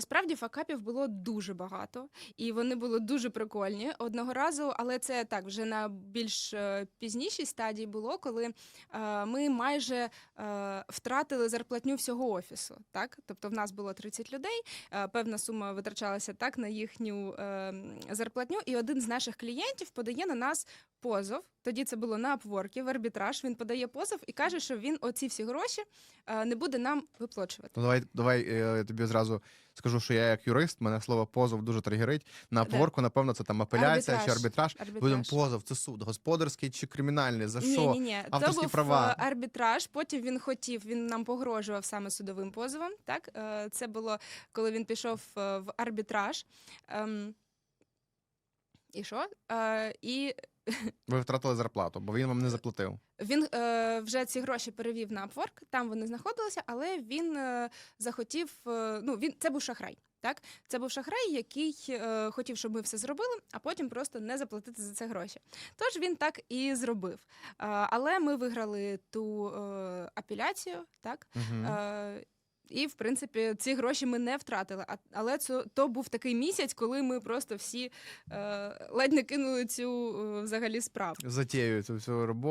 Насправді факапів було дуже багато, і вони були дуже прикольні одного разу, але це так вже на більш е, пізнішій стадії було, коли е, ми майже е, втратили зарплатню всього офісу. Так, тобто в нас було 30 людей, е, певна сума витрачалася так на їхню е, зарплатню, і один з наших клієнтів подає на нас позов. Тоді це було на Upwork, в арбітраж. Він подає позов і каже, що він оці всі гроші е, не буде нам виплачувати. Ну, давай, давай е, я тобі зразу скажу, що я як юрист, мене слово позов дуже тригерить. На Да. напевно, це там апеляція чи Арбітраж. арбітраж. Будемо позов, це суд, господарський чи кримінальний. За Ні, що? ні, ні. То Авторські був права. е, арбітраж. Потім він хотів, він нам погрожував саме судовим позовом. Так, Е, це було коли він пішов е, в арбітраж. Ем, І що? Е, І Ви втратили зарплату, бо він вам не заплатив. він е, вже ці гроші перевів на Upwork, там вони знаходилися, але він е, захотів. е, ну, він це був шахрай. Так, це був шахрай, який е, хотів, щоб ми все зробили, а потім просто не заплатити за це гроші. Тож він так і зробив. Е, але ми виграли ту е, апеляцію, так. Угу. Е, і, в принципі, ці гроші ми не втратили. А, але це то був такий місяць, коли ми просто всі е, ледь не кинули цю е, взагалі справу. Затіюють цю всю роботу.